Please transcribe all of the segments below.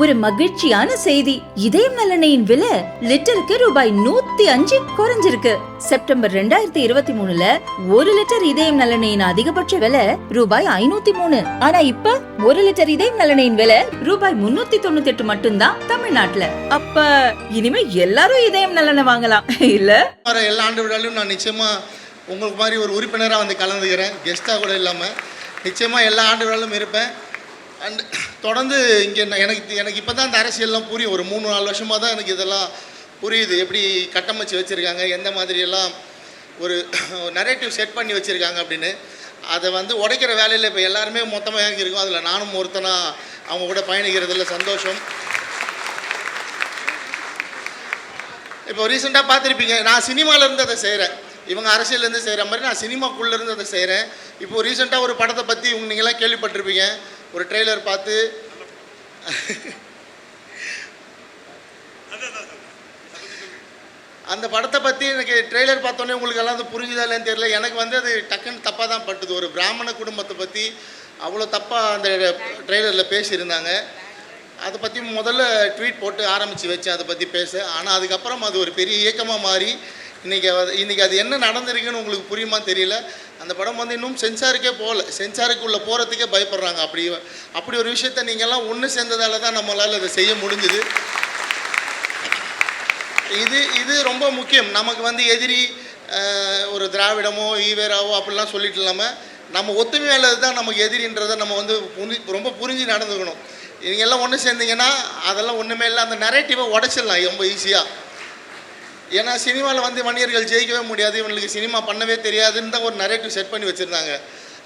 ஒரு மகிழ்ச்சியான செய்தி. இதயம் நலனையின் விலை லிட்டருக்கு ரூபாய் நூத்தி அஞ்சு குறைஞ்சிருக்கு. செப்டம்பர் ரெண்டாயிரத்தி இருபத்தி மூணுல ஒரு லிட்டர் இதயம் நலனையின் அதிகபட்ச விலை ரூபாய் ஐநூத்தி மூணு. ஆனா இப்ப ஒரு லிட்டர் இதயம் நலனையின் விலை ரூபாய் முன்னூத்தி தொண்ணூத்தி எட்டு மட்டும்தான் தமிழ்நாட்டுல. அப்ப இனிமே எல்லாரும் இதயம் நலனை வாங்கலாம். இல்ல? வர எல்லா ஆண்டு விழாலும் நான் நிச்சயமாக உங்களுக்கு மாதிரி ஒரு உறுப்பினராக வந்து கலந்துக்கிறேன். கெஸ்ட்டாக கூட இல்லாமல் நிச்சயமாக எல்லா ஆண்டு விழாலும் இருப்பேன். அண்ட் தொடர்ந்து இங்கே எனக்கு எனக்கு இப்போ தான் இந்த அரசியல்லாம் புரியும். ஒரு மூணு நாலு வருஷமாக தான் எனக்கு இதெல்லாம் புரியுது. எப்படி கட்டமைச்சு வச்சுருக்காங்க எந்த மாதிரியெல்லாம் ஒரு நரேட்டிவ் செட் பண்ணி வச்சுருக்காங்க அப்படின்னு. அதை வந்து உடைக்கிற வேலையில் இப்போ எல்லாருமே மொத்தமாக இருக்கும். அதில் நானும் ஒருத்தனாக அவங்க கூட பயணிக்கிறதுல சந்தோஷம். இப்போ ரீசெண்டாக பார்த்துருப்பீங்க நான் சினிமாவிலேருந்து அதை செய்கிறேன் இவங்க அரசியல்லேருந்து செய்கிற மாதிரி நான் சினிமாக்குள்ளேருந்து அதை செய்கிறேன் இப்போ ரீசெண்டாக ஒரு படத்தை பற்றி இவங்க நீங்களாம் கேள்விப்பட்டிருப்பீங்க. ஒரு ட்ரெய்லர் பார்த்து. அந்த படத்தை பற்றி எனக்கு ட்ரெய்லர் பார்த்தோன்னே உங்களுக்கு எல்லாம் அது புரிஞ்சுதா இல்லைன்னு தெரியல. எனக்கு வந்து அது டக்குன்னு தப்பாக தான் பட்டுது. ஒரு பிராமண குடும்பத்தை பற்றி அவ்வளோ தப்பாக அந்த ட்ரெய்லரில் பேசியிருந்தாங்க. அதை பற்றி முதல்ல ட்வீட் போட்டு ஆரம்பித்து வச்சேன் அதை பற்றி பேச. ஆனால் அதுக்கப்புறம் அது ஒரு பெரிய இயக்கமாக மாறி இன்றைக்கி அது இன்றைக்கி அது என்ன நடந்திருக்குன்னு உங்களுக்கு புரியுமா தெரியல. அந்த படம் வந்து இன்னும் சென்சாருக்கே போகல. சென்சாருக்குள்ளே போகிறதுக்கே பயப்படுறாங்க. அப்படி அப்படி ஒரு விஷயத்த நீங்கள்லாம் ஒன்று சேர்ந்ததால தான் நம்மளால் அதை செய்ய முடிஞ்சுது. இது இது ரொம்ப முக்கியம். நமக்கு வந்து எதிரி ஒரு திராவிடமோ ஈவேராவோ அப்படிலாம் சொல்லிட்டு இல்லாமல் நம்ம ஒத்துமையாளது தான் நமக்கு எதிரின்றதை நம்ம வந்து புரி ரொம்ப புரிஞ்சு நடந்துக்கணும். நீங்கள் எல்லாம் ஒன்று சேர்ந்தீங்கன்னா அதெல்லாம் ஒன்றுமே இல்லை. அந்த நரேட்டிவை உடச்சிடலாம். ரொம்ப ஈஸியாக ஏன்னா சினிமாவில் வந்து வன்னியர்கள் ஜெயிக்கவே முடியாது இவங்களுக்கு சினிமா பண்ணவே தெரியாதுன்னு தான் ஒரு நரேட்டிவ் செட் பண்ணி வச்சுருந்தாங்க.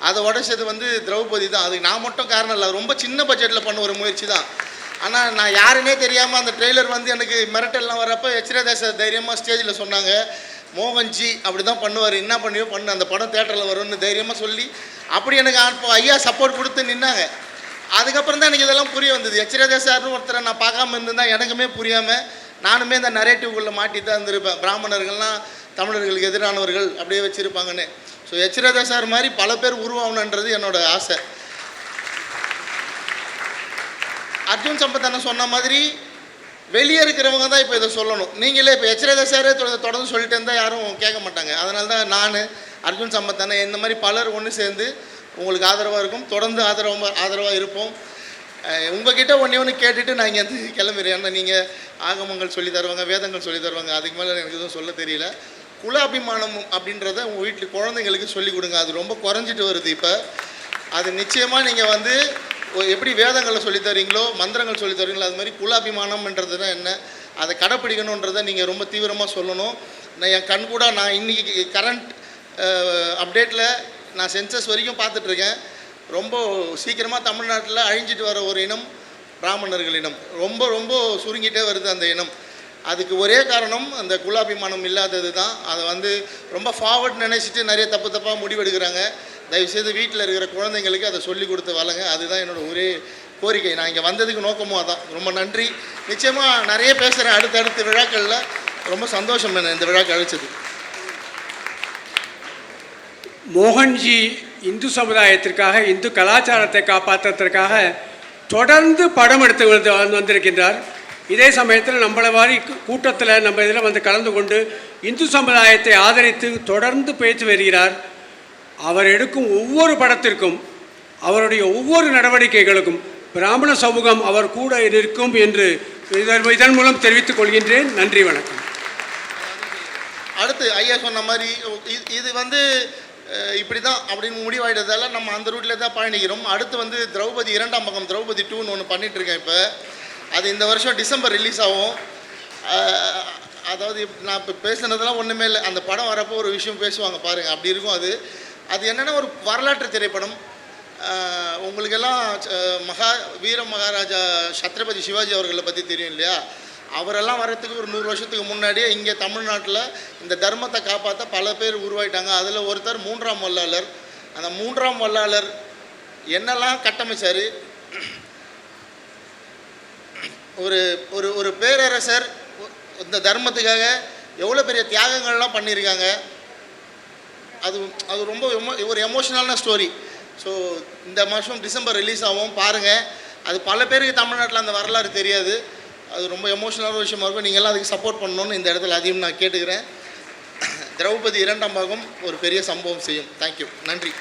அதை உடச்சது வந்து திரௌபதி தான். அதுக்கு நான் மட்டும் காரணம் இல்லை ரொம்ப சின்ன பட்ஜெட்டில் பண்ண ஒரு முயற்சி தான். ஆனால் நான் யாருன்னே தெரியாமல் அந்த ட்ரெய்லர் வந்து எனக்கு மிரட்டல்லாம் வரப்போ எச்ரதேச தைரியமாக ஸ்டேஜில் சொன்னாங்க மோகன்ஜி அப்படி தான் பண்ணுவார் என்ன பண்ணியோ பண்ணு அந்த படம் தேட்டரில் வரும்னு தைரியமாக சொல்லி அப்படி எனக்கு அப்போ ஐயா சப்போர்ட் கொடுத்து நின்னாங்க. அதுக்கப்புறம் தான் எனக்கு இதெல்லாம் புரிய வந்தது. எச்ரதேசார்னு ஒருத்தரை நான் பார்க்காம இருந்திருந்தால் எனக்குமே புரியாமல் நானுமே இந்த நரேட்டிவ்குள்ளே மாட்டி தான் இருந்திருப்பேன். பிராமணர்கள்லாம் தமிழர்களுக்கு எதிரானவர்கள் அப்படியே வச்சுருப்பாங்கன்னு. ஸோ எச்ரதா சார் மாதிரி பல பேர் உருவாகணுன்றது என்னோட ஆசை. அர்ஜுன் சம்பத் என்ன சொன்ன மாதிரி வெளியே இருக்கிறவங்க தான் இப்போ இதை சொல்லணும். நீங்களே இப்போ எச்ரதா சாரே தொட- தொடர்ந்து சொல்லிட்டு இருந்தால் யாரும் கேட்க மாட்டாங்க. அதனால தான் நான் அர்ஜுன் சம்பத் அண்ணன் இந்த மாதிரி பலர் ஒன்று சேர்ந்து உங்களுக்கு ஆதரவாக இருக்கும். தொடர்ந்து ஆதரவாக ஆதரவாக இருப்போம். உங்ககிட்ட ஒன்றே ஒன்று கேட்டுட்டு நான் இங்கேருந்து கிளம்புறேன். ஏன்னா நீங்கள் ஆகமங்கள் சொல்லி தருவாங்க வேதங்கள் சொல்லி தருவாங்க. அதுக்கு மேலே எனக்கு எதுவும் சொல்ல தெரியல. குல அபிமானம் அப்படின்றத உங்கள் வீட்டில் குழந்தைங்களுக்கு சொல்லிக் கொடுங்க. அது ரொம்ப குறைஞ்சிட்டு வருது இப்போ. அது நிச்சயமாக நீங்கள் வந்து எப்படி வேதங்களை சொல்லித் தரீங்களோ மந்திரங்கள் சொல்லித் தரீங்களோ அது மாதிரி குலாபிமானம்ன்றதுனா என்ன? அதை கடைப்பிடிக்கணுன்றதை நீங்கள் ரொம்ப தீவிரமாக சொல்லணும். நான் என் கண் கூட நான் இன்றைக்கி கரண்ட் அப்டேட்டில் நான் சென்சஸ் வரைக்கும் பார்த்துட்ருக்கேன் ரொம்ப சீக்கிரமாக தமிழ்நாட்டில் அழிஞ்சிட்டு வர ஒரு இனம் பிராமணர்கள் இனம். ரொம்ப ரொம்ப சுருங்கிட்டே வருது அந்த இனம். அதுக்கு ஒரே காரணம் அந்த குலாபிமானம் இல்லாதது தான். அதை வந்து ரொம்ப ஃபார்வர்ட் நினச்சிட்டு நிறைய தப்பு தப்பாக முடிவெடுக்கிறாங்க. தயவுசெய்து வீட்டில் இருக்கிற குழந்தைங்களுக்கு அதை சொல்லி கொடுத்து வளங்க. அதுதான் என்னோட ஒரே கோரிக்கை. நான் இங்கே வந்ததுக்கு நோக்கமும் அதான். ரொம்ப நன்றி. நிச்சயமாக நிறைய பேசுகிறேன் அடுத்தடுத்த விழாக்களில். ரொம்ப சந்தோஷம் என்ன இந்த விழாக்கு அழைச்சது. மோகன்ஜி இந்து சமுதாயத்திற்காக இந்து கலாச்சாரத்தை காப்பாற்றுறதுக்காக தொடர்ந்து படம் எடுத்து வந்து வந்திருக்கின்றார். இதே சமயத்தில் நம்மளை மாதிரி கூட்டத்தில் நம்ம இதில் வந்து கலந்து கொண்டு இந்து சமுதாயத்தை ஆதரித்து தொடர்ந்து பேச்சு வருகிறார். அவர் எடுக்கும் ஒவ்வொரு படத்திற்கும் அவருடைய ஒவ்வொரு நடவடிக்கைகளுக்கும் பிராமண சமூகம் அவர் கூட இருக்கும் என்று இதன் இதன் மூலம் தெரிவித்துக் கொள்கின்றேன். நன்றி வணக்கம். அடுத்து ஐயா சொன்ன மாதிரி இது- இது வந்து இப்படி தான் அப்படின்னு முடிவாயிட்டதால நம்ம அந்த ரூட்டில் தான் பயணிக்கிறோம். அடுத்து வந்து திரௌபதி இரண்டாம் பக்கம் திரௌபதி டூன்னு ஒன்று பண்ணிகிட்ருக்கேன் இப்போ. அது இந்த வருஷம் டிசம்பர் ரிலீஸ் ஆகும். அதாவது நான் இப்போ பேசுனதெல்லாம் ஒன்றுமே இல்லை. அந்த படம் வரப்போ ஒரு விஷயம் பேசுவாங்க பாருங்கள் அப்படி இருக்கும் அது. அது என்னென்னா ஒரு வரலாற்று திரைப்படம். உங்களுக்கெல்லாம் மகா வீர மகாராஜா சத்ரபதி சிவாஜி அவர்களை பற்றி தெரியும் இல்லையா? அவரெல்லாம் வர்றதுக்கு ஒரு நூறு வருஷத்துக்கு முன்னாடியே இங்கே தமிழ்நாட்டில் இந்த தர்மத்தை காப்பாற்ற பல பேர் உருவாயிட்டாங்க. அதில் ஒருத்தர் மூன்றாம் வல்லாளர். அந்த மூன்றாம் வல்லாளர் என்னெல்லாம் கட்டமைச்சார்? ஒரு ஒரு ஒரு பேரரசர் இந்த தர்மத்துக்காக எவ்வளோ பெரிய தியாகங்கள்லாம் பண்ணியிருக்காங்க. அது அது ரொம்ப எமோ ஒரு எமோஷனலான ஸ்டோரி ஸோ இந்த மாதம் டிசம்பர் ரிலீஸ் ஆகும். பாருங்கள் அது பல பேருக்கு தமிழ்நாட்டில் அந்த வரலாறு தெரியாது. அது ரொம்ப எமோஷனலான விஷயமா இருக்கும். நீங்கள்லாம் அதுக்கு சப்போர்ட் பண்ணணும்னு இந்த இடத்துல அதையும் நான் கேட்டுக்கிறேன். திரௌபதி இரண்டாம் பாகம் ஒரு பெரிய சம்பவம் செய்யும். தேங்க்யூ நன்றி.